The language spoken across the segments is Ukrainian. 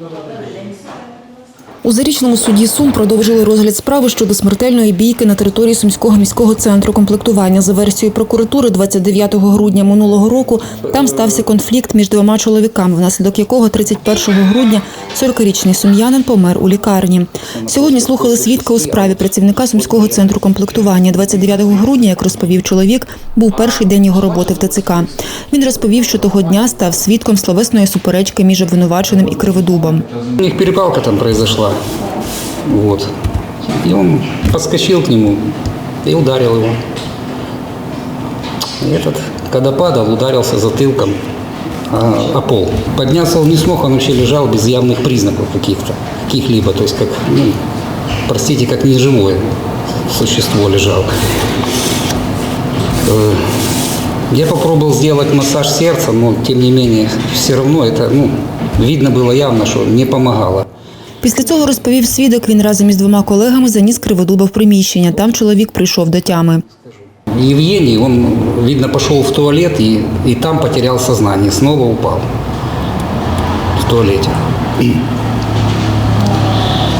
No, no. У зарічному суді Сум продовжили розгляд справи щодо смертельної бійки на території Сумського міського центру комплектування. За версією прокуратури, 29 грудня минулого року там стався конфлікт між двома чоловіками, внаслідок якого 31 грудня 40-річний сум'янин помер у лікарні. Сьогодні слухали свідка у справі працівника Сумського центру комплектування. 29 грудня, як розповів чоловік, був перший день його роботи в ТЦК. Він розповів, що того дня став свідком словесної суперечки між обвинуваченим і криводубом. У них перепалка там произошла. Вот. И он подскочил к нему и ударил его. И этот, когда падал, ударился затылком о, о пол. Подняться он не смог, он вообще лежал без явных признаков каких-то, каких-либо. То есть как, ну, простите, как неживое существо лежал. Э, Я попробовал сделать массаж сердца, но тем не менее все равно это, ну, видно было явно, что не помогало. Після цього розповів свідок, він разом із двома колегами заніс криводуба в приміщення. Там чоловік прийшов до тями. Евгений, он, видно, пошел в туалет и, и там потерял сознание, снова упал в туалете.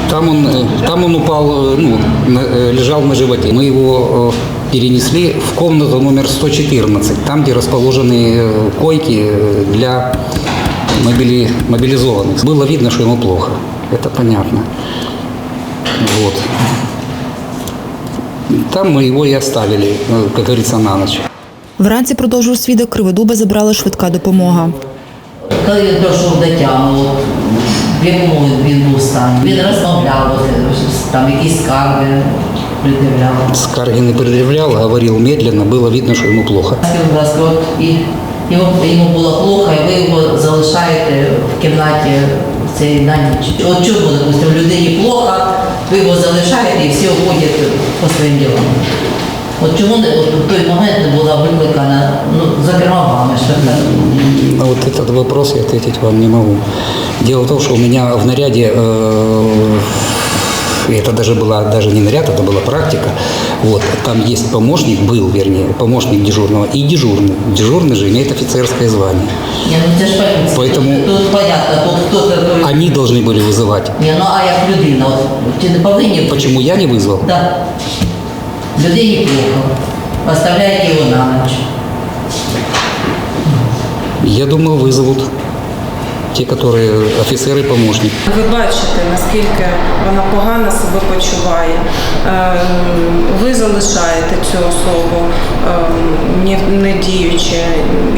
Там он, э, там он упал, э, ну, на- э, лежал на животе. Мы его э, перенесли в комнату номер 114, там, где расположены э, койки э, для мобили- мобилизованных. Было видно, что ему плохо. Это понятно. Вот. Там мы его и оставили, э, как говорится, на ночь. Вранці, продовжив свідок, криводуба забрала швидка допомога. Коли він дійшов до тями, от, в якому він був стані, він розмовляв, от, там якісь скарги пред'являв. Скарги не предъявлял, говорил медленно, было видно, что ему плохо. Скажіть, будь ласка, от, і йому, йому було плохо, і ви його залишаєте в кімнаті цей на ніч. От чому, допустимо, людині плохо, ви його залишаєте і всі уходять по своїм ділам. От чому от, в той момент не була викликана, ну, зокрема вами, так? На вот этот вопрос я ответить вам не могу. Дело в том, что у меня в наряде, э, и это даже была даже не наряд, это была практика. Вот там есть помощник, был, вернее, помощник дежурного и дежурный. Дежурный же имеет офицерское звание. Ні, ну це ж понятно. Поэтому- Тут понятно, тут хто-то... той- Они должны были вызывать. Ні, ну а як людина, от, чи не повинні? Почему я не вызвал? Да. Людині плохо. Поставляєте його на ніч. Я думал, вызовут Те, которые офицеры и помощник. Ви бачите, наскільки вона погано себе почуває. Ем, Ви залишаєте цю особу, ем, не діючи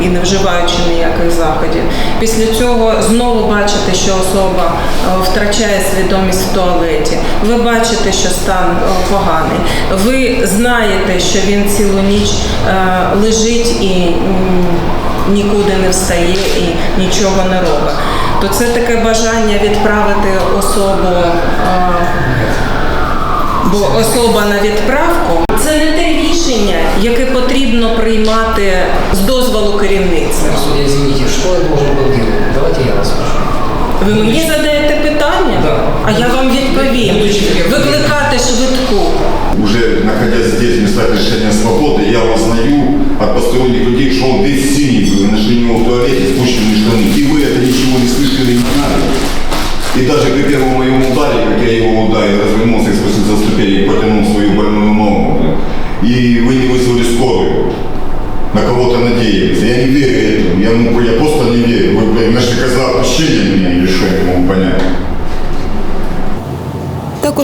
і не вживаючи ніяких заходів. Після цього знову бачите, що особа е, втрачає свідомість в туалеті. Ви бачите, що стан е, поганий. Ви знаєте, що він цілу ніч е, лежить і нікуди не встає і нічого не робить, то це таке бажання відправити особу, бо особа на відправку це не те рішення, яке потрібно приймати з дозволу керівництва. Извините, что я должен был делать? Давайте я расскажу. Ви мені задаєте питання, Да. а я вам відповім. Викликати швидку. Уже находясь здесь, в местах лишения свободы, я узнаю от посторонних людей, что он весь синий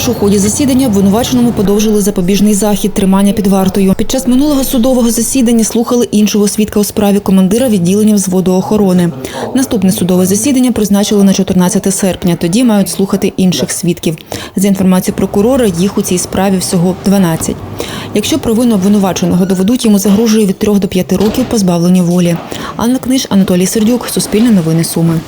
Також у ході засідання обвинуваченому подовжили запобіжний захід тримання під вартою. Під час минулого судового засідання слухали іншого свідка у справі командира відділення взводу охорони. Наступне судове засідання призначили на 14 серпня. Тоді мають слухати інших свідків. За інформацією прокурора, їх у цій справі всього 12. Якщо провину обвинуваченого доведуть, йому загрожує від 3 до 5 років позбавлення волі. Анна Книж, Анатолій Сердюк, Суспільне новини Суми.